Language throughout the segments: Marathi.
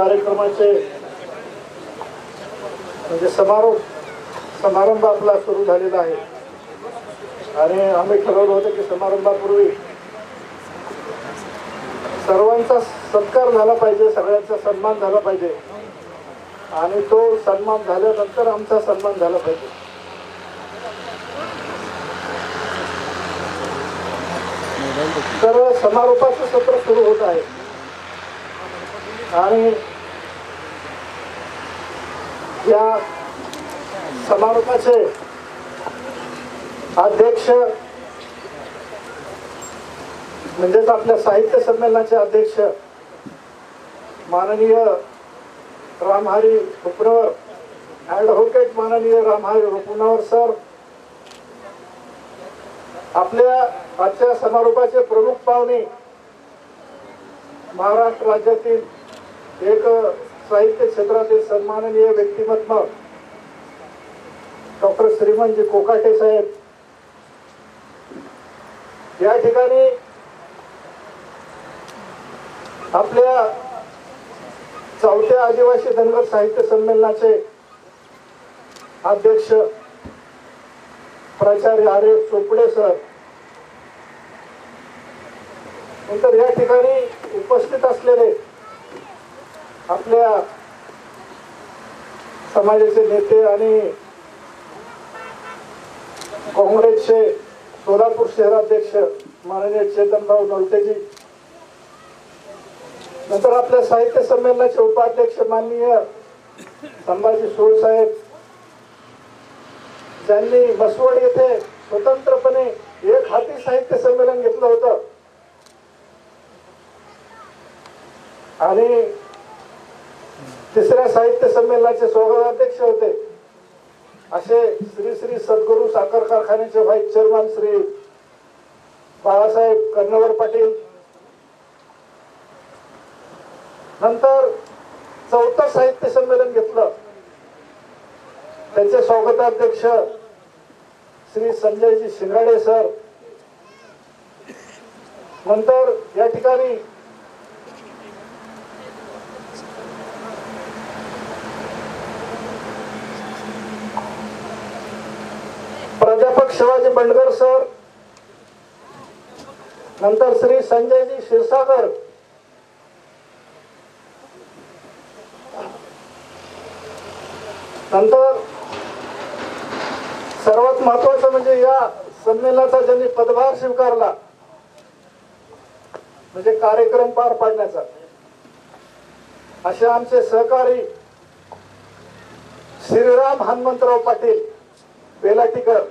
कार्यक्रमाचे म्हणजे समारोप समारंभ आपला सुरू झालेला आहे. आणि आम्ही ठरवलं होतं की समारंभापूर्वी सर्वांचा सत्कार झाला पाहिजे सगळ्यांचा सन्मान झाला पाहिजे. आणि तो सन्मान झाल्यानंतर आमचा सन्मान झाला पाहिजे. तर समारोपाचं सत्र सुरू होत आहे. आणि या समारोपाचे अध्यक्ष म्हणजेच आपल्या साहित्य संमेलनाचे अध्यक्ष माननीय रामहारी उपनवर ॲडव्होकेट माननीय रामहारी उपनवर सर आपल्या आजच्या समारोपाचे प्रमुख पाहुणे महाराष्ट्र राज्यातील एक साहित्य क्षेत्रातील सन्माननीय व्यक्तिमत्व डॉक्टर श्रीमंतजी कोकाटे साहेब. या ठिकाणी आपल्या चौथ्या आदिवासी धनगर साहित्य संमेलनाचे अध्यक्ष प्राचार्य आर चोपडे सर. नंतर या ठिकाणी उपस्थित असलेले आपल्या समाजाचे नेते आणि काँग्रेसचे सोलापूर शहराध्यक्ष माननीय चेतनराव नवतेजी. नंतर आपल्या साहित्य संमेलनाचे उपाध्यक्ष माननीय संभाजी सोळ साहेब. ज्यांनी मसवड येथे स्वतंत्रपणे एक हाती साहित्य संमेलन घेतलं होतं. आणि तिसऱ्या साहित्य संमेलनाचे स्वागताध्यक्ष होते. असे श्री श्री सद्गुरू साखर कारखान्याचे व्हाईस चेअरमॅन श्री बाळासाहेब कर्णवर पाटील. नंतर चौथं साहित्य संमेलन घेतलं. त्याचे स्वागताध्यक्ष श्री संजयजी शिंगाडे सर. नंतर या ठिकाणी प्राध्यापक शिवाजी बंडगर सर. नंतर श्री संजयजी क्षीरसागर. नंतर सर्वात महत्वाचं म्हणजे या संमेलनाचा ज्यांनी पदभार स्वीकारला म्हणजे कार्यक्रम पार पाडण्याचा. असे आमचे सहकारी श्रीराम हनुमंतराव पाटील बेलाटीकर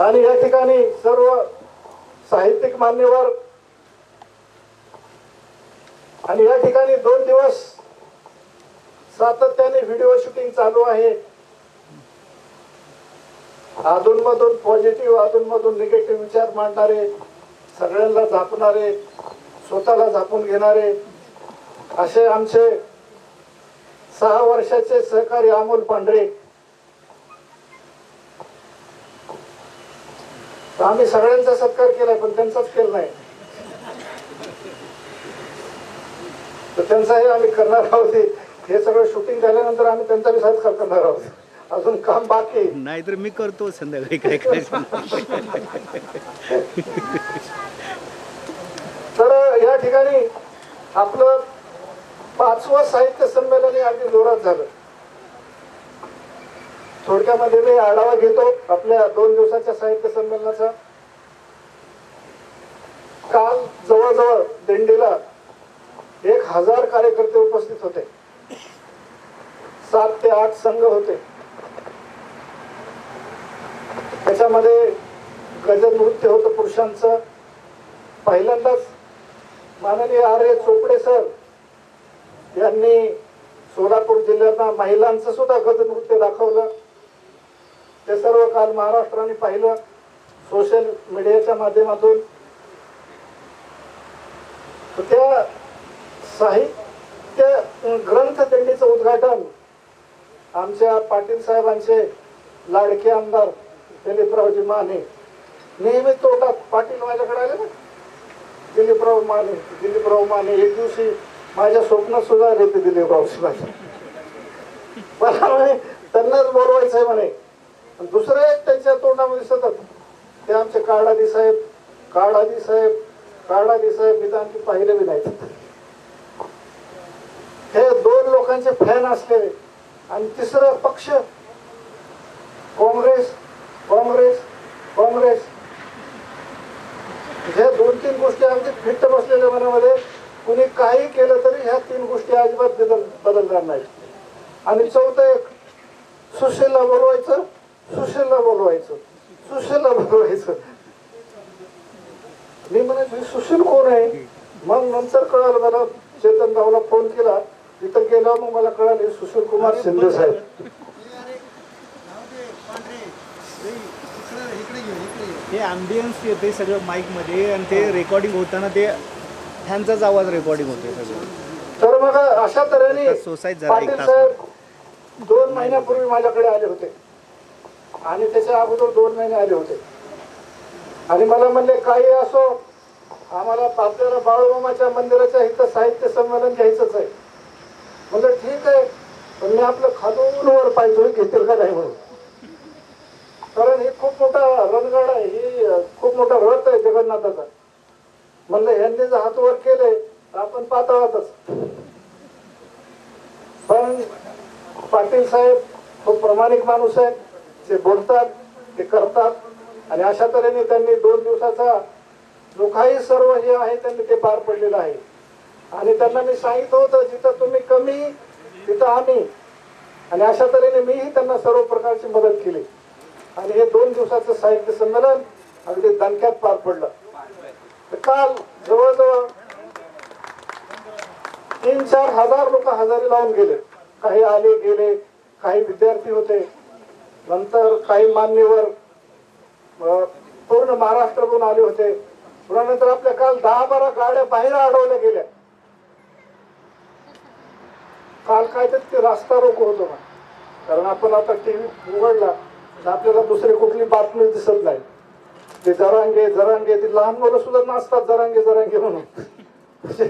आणि या ठिकाणी सर्व साहित्यिक मान्यवर आणि या ठिकाणी दोन दिवस सातत्याने व्हिडिओ शूटिंग चालू आहे. अधूनमधून पॉझिटिव्ह अधूनमधून निगेटिव्ह विचार मांडणारे सगळ्यांना झापणारे स्वतःला झापून घेणारे असे आमचे सहा वर्षाचे सहकारी अमोल पांढरे आम्ही सगळ्यांचा सत्कार केलाय पण त्यांचाच केला नाही. तर त्यांचाही आम्ही करणार आहोत हे सगळं शूटिंग झाल्यानंतर आम्ही त्यांचा बी सत्कार करणार आहोत. अजून काम बाकी आहे. नाहीतर मी करतो संध्याकाळी काय करायचं तर या ठिकाणी आपलं पाचवं साहित्य संमेलन हे अगदी जोरात झालं. थोडक्यामध्ये मी आढावा घेतो आपल्या दोन दिवसाच्या साहित्य संमेलनाचा. काल जवळजवळ दिंडीला एक हजार कार्यकर्ते उपस्थित होते. सात ते आठ संघ होते. त्याच्यामध्ये गज नृत्य होतं पुरुषांचं. पहिल्यांदाच माननीय आर ए चोपडे सर यांनी सोलापूर जिल्ह्यात महिलांचं सुद्धा गज नृत्य दाखवलं. ते सर्व काल महाराष्ट्राने पाहिलं. सोशल मीडियाच्या माध्यमातून. त्या साहित्य ग्रंथ दिंडीचं उद्घाटन आमच्या पाटील साहेबांचे लाडके आमदार दिलीपरावजी माने नेहमी तोटात पाटील माझ्याकडे आले ना? दिलीपराव माने दिलीपराव माने एक दिवशी माझ्या स्वप्नात सुद्धा येते दिलीपराव शिवाजी मला म्हणे त्यांनाच बोलवायचं आहे म्हणे. दुसरं एक त्यांच्या तोंडामध्ये सतत ते आमचे काळादी साहेब काळादी साहेब काळादी साहेब मी तर आणखी पाहिले बी नाही. हे दोन लोकांचे फॅन असलेले. आणि तिसरं पक्ष काँग्रेस काँग्रेस काँग्रेस. ह्या दोन तीन गोष्टी अगदी फिट्ट बसलेल्या मनामध्ये कुणी काही केलं तरी ह्या तीन गोष्टी अजिबात बदल बदलणार नाही आणि चौथं एक सुशीलला बोलवायचं. सुशीलला बोलवायचं. सुशीलला बोलवायचं. मी म्हणायचं सुशील कोण आहे? मग नंतर कळालं मला चेतन भाऊला फोन केला. तिथं गेल्यावर मग मला कळालं हे सुशील कुमार शिंदे साहेब. ते अँबियन्स येते सगळं माईकमध्ये आणि ते रेकॉर्डिंग होताना ते ह्यांचाच आवाज रेकॉर्डिंग होतोय सगळं. तर मग अशा तऱ्हेने सोसायटी दोन महिन्यापूर्वी माझ्याकडे आले होते. आणि त्याच्या अगोदर दोन महिने आले होते. आणि मला म्हणले काही असो आम्हाला आपल्याला बाळूमामाच्या मंदिराच्या इथं साहित्य संमेलन घ्यायचंच आहे. म्हणलं ठीक आहे पण मी आपलं खालून वर पाहिजे घेतील का नाही म्हणून? कारण हे खूप मोठा रणगाड आहे ही खूप मोठा रथ आहे जगन्नाथाचा. म्हणलं यांनी जर हात वर केले तर आपण पाताळातच. पण पाटील साहेब खूप प्रामाणिक माणूस आहेत. ते बोलतात ते करतात. आणि अशा तऱ्हेने त्यांनी दोन दिवसाचा जो काही सर्व हे आहे त्यांनी ते पार पडलेलं आहे. आणि त्यांना मी सांगितलं होतं जिथं तुम्ही कमी तिथं आम्ही. आणि अशा तऱ्हेने मीही त्यांना सर्व प्रकारची मदत केली. आणि हे दोन दिवसाचं साहित्य संमेलन अगदी दणक्यात पार पडलं. तर काल जवळजवळ तीन चार हजार लोक हजारी लावून गेले. काही आले गेले काही विद्यार्थी होते. नंतर काही मान्यवर पूर्ण महाराष्ट्रातून आले होते. पुन्हा नंतर आपल्या काल दहा बारा गाड्या बाहेर अडवल्या गेल्या. काल काय तर ते रास्ता रोको होतो ना कारण आपण आता टीव्ही उघडला तर आपल्याला दुसरी कुठली बातमी दिसत नाही. ते जरांगे जरांगे ते लहान मुलं सुद्धा नाचतात जरांगे जरांगे म्हणून. म्हणजे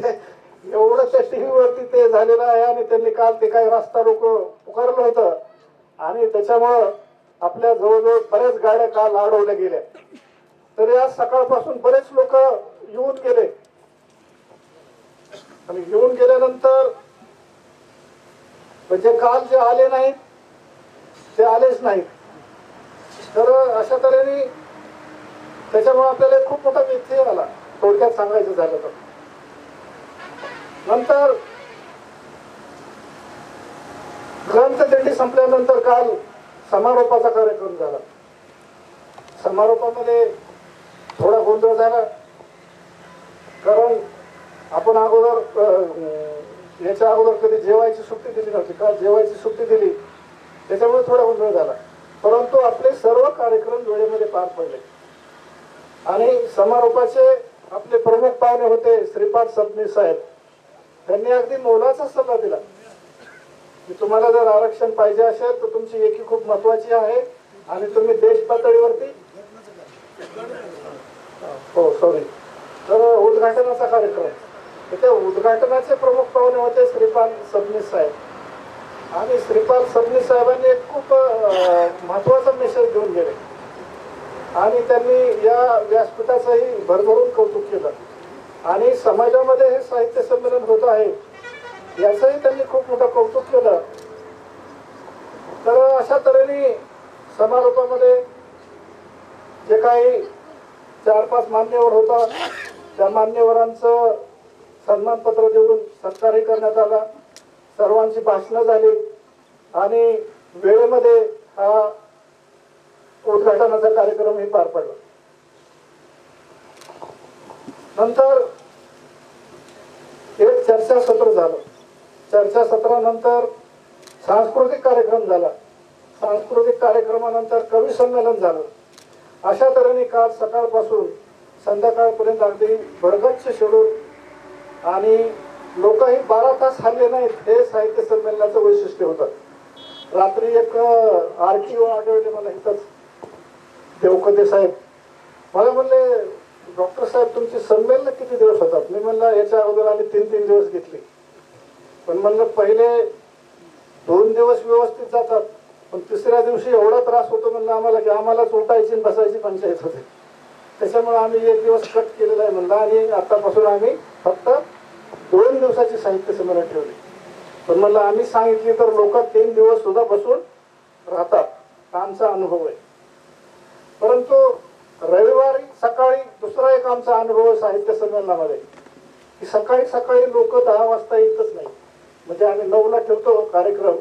एवढं त्या टीव्हीवरती ते झालेलं आहे आणि त्यांनी काल ते काही रास्ता रोको पुकारलं होतं. आणि त्याच्यामुळं आपल्या जवळजवळ बऱ्याच गाड्या काल अडवल्या गेल्या. तर या सकाळपासून बरेच लोक येऊन गेले. आणि येऊन गेल्यानंतर म्हणजे काल जे आले नाहीत ते आलेच नाहीत. तर अशा तऱ्हेने त्याच्यामुळे आपल्याला एक खूप मोठा व्यत्यय आला. थोडक्यात सांगायचं झालं तर. नंतर ग्रंथदिंडी संपल्यानंतर काल समारोपाचा कार्यक्रम झाला. समारोपामध्ये थोडा गोंधळ झाला. कारण आपण अगोदर याच्या अगोदर कधी जेवायची सुट्टी दिली नव्हती. का जेवायची सुट्टी दिली? त्याच्यामुळे थोडा गोंधळ झाला. परंतु आपले सर्व कार्यक्रम वेळेमध्ये पार पडले. आणि समारोपाचे आपले प्रमुख पाहुणे होते श्रीपाद सबनीस साहेब. त्यांनी अगदी मोलाचा सल्ला दिला. की तुम्हाला जर आरक्षण पाहिजे असेल तर तुमची एकी खूप महत्वाची आहे. आणि तुम्ही देश पातळीवरती हो सॉरी तर उद्घाटनाचा कार्यक्रम. इथे त्या उद्घाटनाचे प्रमुख पाहुणे होते श्रीपाल सबनीस साहेब. आणि श्रीपाल सबनीस साहेबांनी एक खूप महत्त्वाचा मेसेज घेऊन गेले. आणि त्यांनी या व्यासपीठाचंही भरभरून कौतुक केलं. आणि समाजामध्ये हे साहित्य संमेलन होत आहे. याचंही त्यांनी खूप मोठं कौतुक केलं. तर अशा तऱ्हेने समारोपामध्ये जे काही चार पाच मान्यवर होता त्या मान्यवरांचं सन्मानपत्र देऊन सत्कारही करण्यात आला. सर्वांची भाषणं झाली आणि वेळेमध्ये हा उद्घाटनाचा कार्यक्रमही पार पडला. नंतर एक चर्चासत्र झालं. चर्चासत्रानंतर सांस्कृतिक कार्यक्रम झाला. सांस्कृतिक कार्यक्रमानंतर कवी संमेलन झालं. अशा तऱ्हेने काल सकाळपासून संध्याकाळपर्यंत अगदी भरगच्च शेड्यूल आणि लोकही बारा तास हल्ले नाहीत हे साहित्य संमेलनाचं वैशिष्ट्य होतं. रात्री एक आरटीओ आढळले मला इथंच देवकते साहेब. मला म्हणले डॉक्टर साहेब तुमची संमेलन किती दिवस होतात? मी म्हणलं याच्या अगोदर आम्ही तीन तीन दिवस घेतली. पण म्हणलं पहिले दोन दिवस व्यवस्थित जातात पण तिसऱ्या दिवशी एवढा त्रास होतो म्हणलं आम्हाला की आम्हाला उठायची आणि बसायची पंचायत होते. त्याच्यामुळे आम्ही एक दिवस कट केलेला आहे म्हणलं आणि आतापासून आम्ही फक्त दोन दिवसाची साहित्य संमेलन ठेवली. पण म्हणलं आम्ही सांगितली तर लोक तीन दिवस सुद्धा बसून राहतात. आमचा अनुभव आहे. परंतु रविवारी सकाळी दुसरा एक आमचा अनुभव आहे साहित्य संमेलनामध्ये की सकाळी सकाळी लोक दहा वाजता येतच नाही म्हणजे आम्ही नऊला ठेवतो कार्यक्रम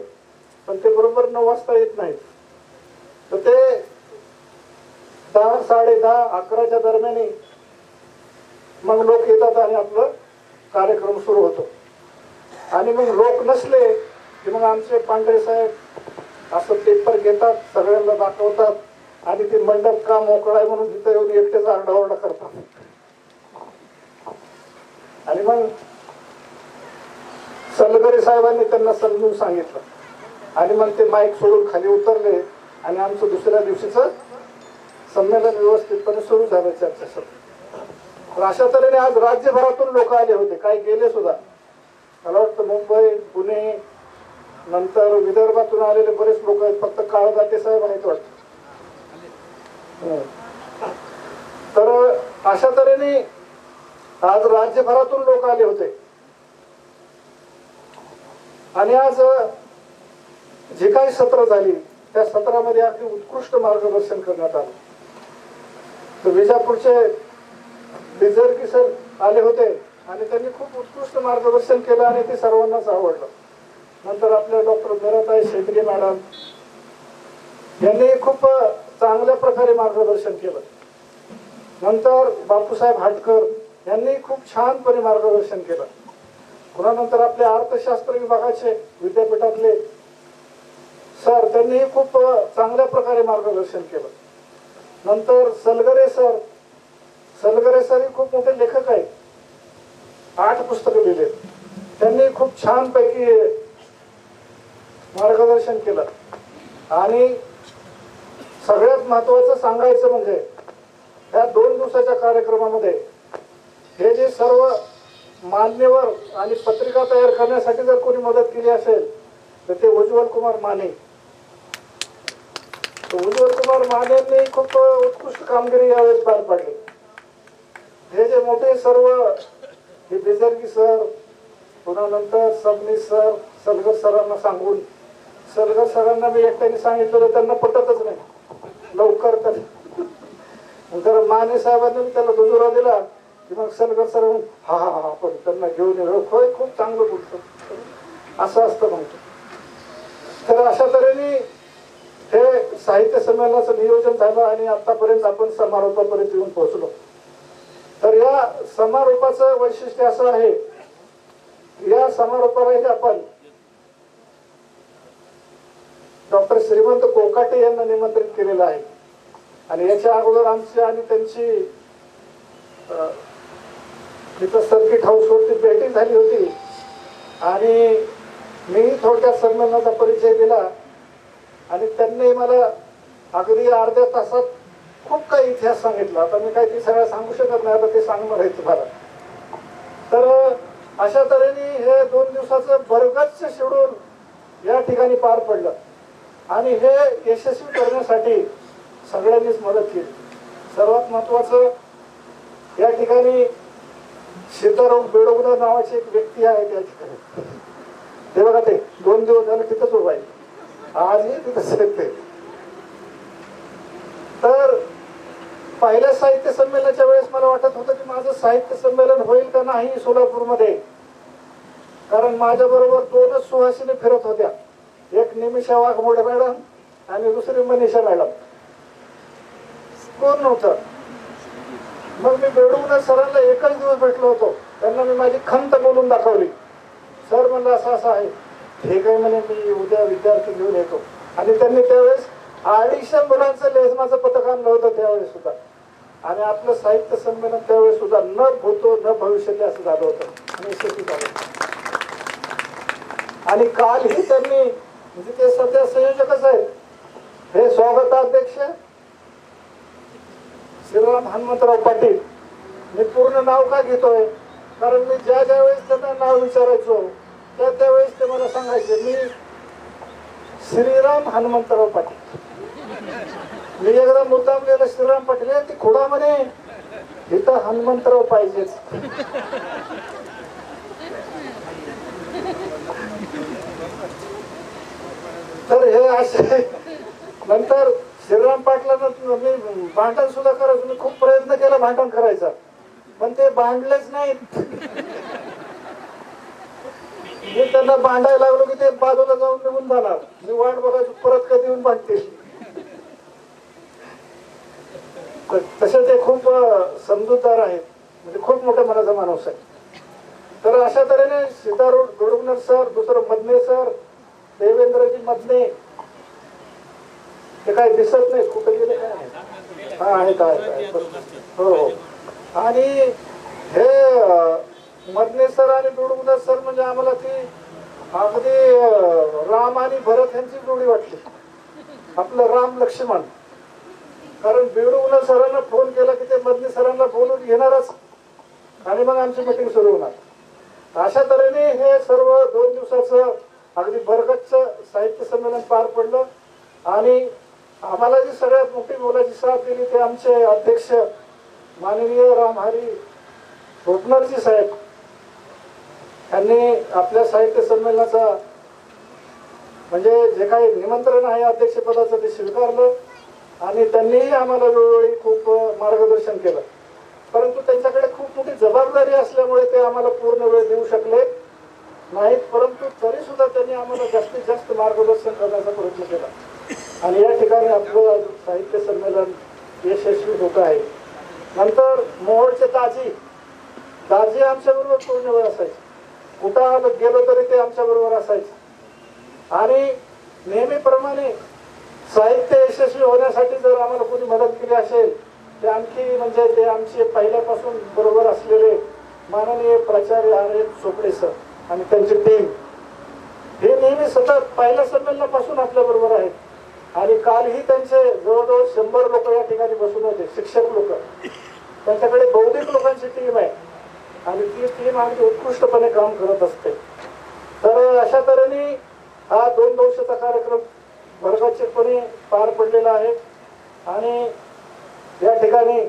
पण ते बरोबर नऊ वाजता येत नाहीत. तर ते दहा साडे दहा अकराच्या दरम्याने मग लोक येतात आणि आपलं कार्यक्रम सुरू होतो. आणि मग लोक नसले की मग आमचे पांढरे साहेब असं पेपर घेतात सगळ्यांना दाखवतात आणि ते मंडप का मोकळा आहे म्हणून तिथं येऊन एकटेच आरडाओरडा करतात. आणि मग सलगरे साहेबांनी त्यांना समजून सांगितलं. आणि मग ते माईक सोडून खाली उतरले आणि आमचं दुसऱ्या दिवशीचं संमेलन व्यवस्थितपणे सुरू झालं चर्चासत्र तर अशा तऱ्हेने आज राज्यभरातून लोक आले होते काही गेले सुद्धा. मला वाटतं मुंबई पुणे नंतर विदर्भातून आलेले बरेच लोक आहेत फक्त काळदाते साहेब आहेत वाटतं. तर अशा तऱ्हेने आज राज्यभरातून लोक आले होते. आणि आज जी काही सत्र झाली त्या सत्रामध्ये अगदी उत्कृष्ट मार्गदर्शन करण्यात आलं. तर विजापूरचे बिजरकी सर आले होते आणि त्यांनी खूप उत्कृष्ट मार्गदर्शन केलं आणि ते सर्वांनाच आवडलं. नंतर आपल्या डॉक्टर भरताई शेत्री मॅडम यांनी खूप चांगल्या प्रकारे मार्गदर्शन केलं. नंतर बापूसाहेब हाटकर यांनी खूप छानपणे मार्गदर्शन केलं. पुन्हा नंतर आपले अर्थशास्त्र विभागाचे विद्यापीठातले सर त्यांनी खूप चांगल्या प्रकारे मार्गदर्शन केलं. नंतर सलगरे सर सलगरे सर हे खूप मोठे लेखक आहेत. आठ पुस्तकं लिहिलेत. त्यांनी खूप छानपैकी मार्गदर्शन केलं. आणि सगळ्यात महत्वाचं सांगायचं म्हणजे या दोन दिवसाच्या कार्यक्रमामध्ये हे जे सर्व मान्यवर आणि पत्रिका तयार करण्यासाठी जर कोणी मदत केली असेल तर ते उज्ज्वल कुमार माने. तर उज्ज्वल कुमार मानेंनी खूप उत्कृष्ट कामगिरी यावेळेस पार पाडली. हे जे मोठे सर्व हे बेजर्गी सर पुन्हा नंतर सबनीस सर सलगर सरांना सांगून सलगर सरांना मी एकट्याने सांगितलं त्यांना पटतच नाही. लवकर तर. जर माने साहेबांनी त्याला दुजुरा दिला की मग सलगर सर हा हा हा पण त्यांना घेऊन येऊ होय खूप चांगलं बोलतो असं असतं म्हणतो तर अशा तऱ्हेने हे साहित्य संमेलनाचं नियोजन झालं आणि आतापर्यंत आपण समारोपापर्यंत येऊन पोहोचलो. तर या समारोपाचं वैशिष्ट्य असं आहे या समारोपामध्ये आपण डॉक्टर श्रीमंत कोकाटे यांना निमंत्रित केलेलं आहे. आणि याच्या अगोदर आमची आणि त्यांची तिथं सर्किट हाऊसवरती भेटी झाली होती. आणि मी थोडक्यात संमेलनाचा परिचय दिला. आणि त्यांनी मला अगदी अर्ध्या तासात खूप काही इतिहास सांगितला. आता मी काही ती सगळ्या सांगू शकत नाही. आता ते सांगणार आहे तुम्हाला. तर अशा तऱ्हेने हे दोन दिवसाचं भरगच्च शेड्यूल या ठिकाणी पार पडलं. आणि हे यशस्वी करण्यासाठी सगळ्यांनीच मदत केली. सर्वात महत्वाचं या ठिकाणी सीताराम बेडोगदा नावाची एक व्यक्ती आहे त्या ठिकाणी. ते बघा ते दोन दिवस झाले तिथंच उभा आहे. आजही तिथंच येते तर पहिल्या साहित्य संमेलनाच्या वेळेस मला वाटत होतं की माझं साहित्य संमेलन होईल का नाही सोलापूरमध्ये? कारण माझ्या बरोबर दोनच सुहासिनी फिरत होत्या. एक निमिषा वाघमोडे मॅडम आणि दुसरी मनीषा मॅडम. कोण नव्हतं? मग मी बेडून सरांना एकच दिवस भेटलो होतो. त्यांना मी माझी खंत बोलून दाखवली. सर म्हणलं असं असं आहे. हे काय म्हणे मी उद्या विद्यार्थी घेऊन येतो. आणि त्यांनी त्यावेळेस अडीचशे मुलांचं लेझमाचं पथक आणलं होतं त्यावेळेस सुद्धा. आणि आपलं साहित्य संमेलन त्यावेळेस सुद्धा न भूतो न भविष्यते असं झालं होतं. आणि यशस्वी झालं आणि कालही त्यांनी म्हणजे ते सध्या संयोजकच आहेत. हे स्वागताध्यक्ष श्रीराम हनुमंतराव पाटील. मी पूर्ण नाव का घेतोय? कारण मी ज्या ज्या वेळेस त्यांना नाव विचारायचो त्या त्यावेळेस ते मला सांगायचे मी श्रीराम हनुमंतराव पाटील. मी एकदा मुद्दाम गेलो श्रीराम पाटील "ए, ती खुडा म्हणे इथं हनुमंतराव पाहिजेच. तर हे असे नंतर श्रीराम पाटलांना मी म्हणजे भांडण सुद्धा करत मी खूप प्रयत्न केला भांडण करायचा. पण ते भांडलेच नाहीत. मी त्यांना भांडायला लागलो की ते बाजूला जाऊन निघून जाणार. मी वाट बघायचो परत कधी येऊन भांडतील. तसे ते खूप समजूतदार आहेत. म्हणजे खूप मोठ्या मनाचा माणूस आहे. तर अशा तऱ्हेने सीतारोड गोडुगनर सर दुसरं मदने सर देवेंद्रजी मदने ते काय दिसत नाही कुठे गेले काय हा आहेत काय काय हो हो. आणि हे मदने सर आणि दुडुगनर सर म्हणजे आम्हाला ती अगदी राम आणि भरत यांची जोडी वाटली. आपलं राम लक्ष्मण. कारण बिडून सरांना फोन केला की ते मदने सरांना बोलून घेणारच. आणि मग आमची मिटिंग सुरू होणार. अशा तऱ्हेने हे सर्व दोन दिवसाचं अगदी बरगतच साहित्य संमेलन पार पडलं. आणि आम्हाला जी सगळ्यात मोठी मोलाची साथ दिली ते आमचे अध्यक्ष माननीय रामहरी भोपनरजी साहेब यांनी आपल्या साहित्य संमेलनाचा म्हणजे जे काही निमंत्रण आहे अध्यक्षपदाचं ते स्वीकारलं आणि त्यांनीही आम्हाला वेळोवेळी खूप मार्गदर्शन केलं. परंतु त्यांच्याकडे खूप मोठी जबाबदारी असल्यामुळे ते आम्हाला पूर्ण वेळ देऊ शकले नाहीत परंतु तरी सुद्धा त्यांनी आम्हाला जास्तीत जास्त मार्गदर्शन करण्याचा प्रयत्न केला. आणि या ठिकाणी आपलं साहित्य संमेलन यशस्वी होत आहे. नंतर मोहोळचे दाजी. दाजी आमच्याबरोबर पूर्ण वेळ असायचे. कुठं गेलो तरी ते आमच्याबरोबर असायचे. आणि नेहमीप्रमाणे साहित्य यशस्वी होण्यासाठी जर आम्हाला कोणी मदत केली असेल ते आणखी म्हणजे ते आमचे पहिल्यापासून बरोबर असलेले माननीय प्राचार्य आहेत चोपडे सर आणि त्यांची टीम हे नेहमी सतत पहिल्या संमेलनापासून आपल्या बरोबर आहेत. आणि कालही त्यांचे जवळजवळ शंभर लोक या ठिकाणी बसून होते शिक्षक लोक. त्यांच्याकडे बौद्धिक लोकांची टीम आहे. आणि ती टीम अगदी उत्कृष्टपणे काम करत असते. तर अशा तऱ्हेने हा दोन दिवसाचा कार्यक्रम भरगच्चपणे पार पडलेला आहे. आणि या ठिकाणी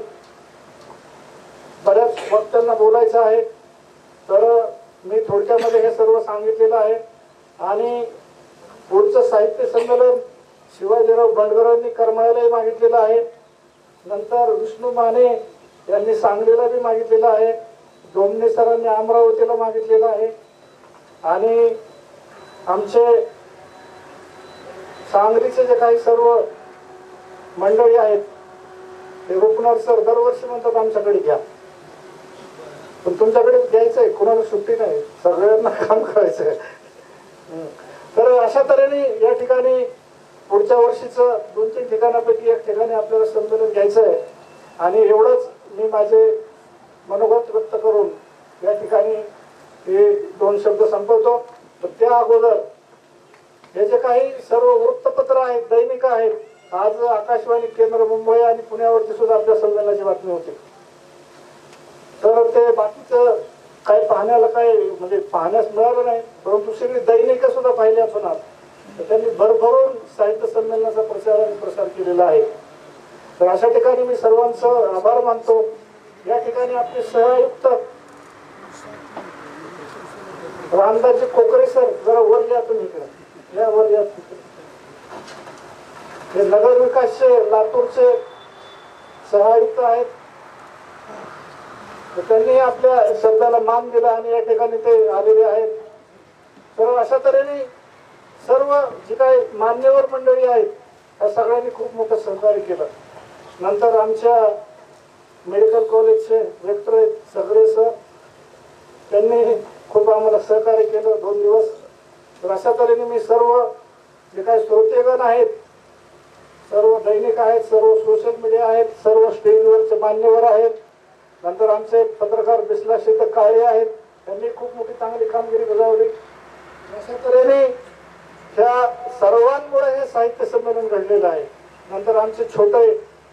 बऱ्याच वक्त्यांना बोलायचं आहे. तर मी थोडक्यामध्ये हे सर्व सांगितलेलं आहे. आणि पुढचं साहित्य संमेलन शिवाजीराव बंडगरांनी करमाळ्यालाही मागितलेलं आहे. नंतर विष्णू माने यांनी सांगलीला बी मागितलेलं आहे. डोमने सरांनी अमरावतीला मागितलेलं आहे. आणि आमचे सांगलीचे जे काही सर्व मंडळी आहेत ते रुपणार सर दरवर्षी म्हणतात आमच्याकडे घ्या. पण तुमच्याकडे द्यायचंय कोणाला सुट्टी नाही. सगळ्यांना काम करायचंय. आहे तर अशा तऱ्हेने या ठिकाणी पुढच्या वर्षीचं दोन तीन ठिकाणापैकी एक ठिकाणी आपल्याला संमेलन घ्यायचं आहे आणि एवढंच मी माझे मनोगत व्यक्त करून या ठिकाणी हे दोन शब्द संपवतो. तर त्या अगोदर हे जे काही सर्व वृत्तपत्र आहेत दैनिक आहेत आज आकाशवाणी केंद्र मुंबई आणि पुण्यावरती सुद्धा आपल्या संमेलनाची बातमी होती. तर ते बाकीचं काही पाहण्याला काही म्हणजे पाहण्यास मिळालं नाही परंतु सगळी दैनिक सुद्धा पाहिली आपण आज. तर त्यांनी भरभरून साहित्य संमेलनाचा प्रचार आणि प्रसार केलेला आहे. तर अशा ठिकाणी मी सर्वांचं आभार मानतो. या ठिकाणी आपले सहआयुक्त रामदासजी कोकरे सर जरा वर या तुम्ही इकडे. या वर या हे नगरविकासचे लातूरचे सहआयुक्त आहेत. तर त्यांनी आपल्या शब्दाला मान दिला आणि या ठिकाणी ते आलेले आहेत. तर अशा तऱ्हेने सर्व जी काही मान्यवर मंडळी आहेत त्या सगळ्यांनी खूप मोठं सहकार्य केलं. नंतर आमच्या मेडिकल कॉलेजचे रेक्टर आहेत सगळे सर त्यांनी खूप आम्हाला सहकार्य केलं. दोन दिवस तर अशा तऱ्हेने मी सर्व जे काही श्रोतेगण आहेत सर्व दैनिक आहेत सर्व सोशल मीडिया आहेत सर्व स्टेजवरचे मान्यवर आहेत नंतर आमचे पत्रकार बिस्ला शेतक काळे आहेत त्यांनी खूप मोठी चांगली कामगिरी बजावली. अशा तऱ्हेने ह्या सर्वांमुळे हे साहित्य संमेलन घडलेलं आहे. नंतर आमचे छोटे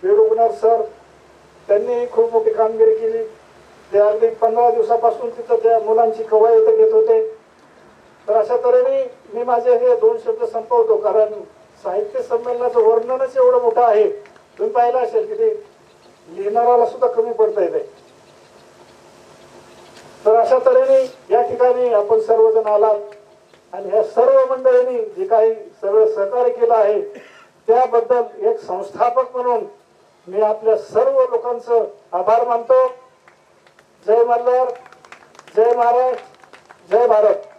वेणुगुणार सर त्यांनीही खूप मोठी कामगिरी केली. ते अगदी पंधरा दिवसापासून तिथं त्या मुलांची कवायत घेत होते. तर अशा तऱ्हेने मी माझे हे दोन शब्द संपवतो कारण साहित्य संमेलनाचं वर्णनच एवढं मोठं आहे. तुम्ही पाहिलं असेल की ते लिहिणाऱ्याला सुद्धा कमी पडता येते. तर अशा तऱ्हेने या ठिकाणी आपण सर्वजण आलात. आणि ह्या सर्व मंडळींनी जे काही सगळं सहकार्य केलं आहे त्याबद्दल एक संस्थापक म्हणून मी आपल्या सर्व लोकांचं आभार मानतो. जय मल्हार जय महाराज जय भारत.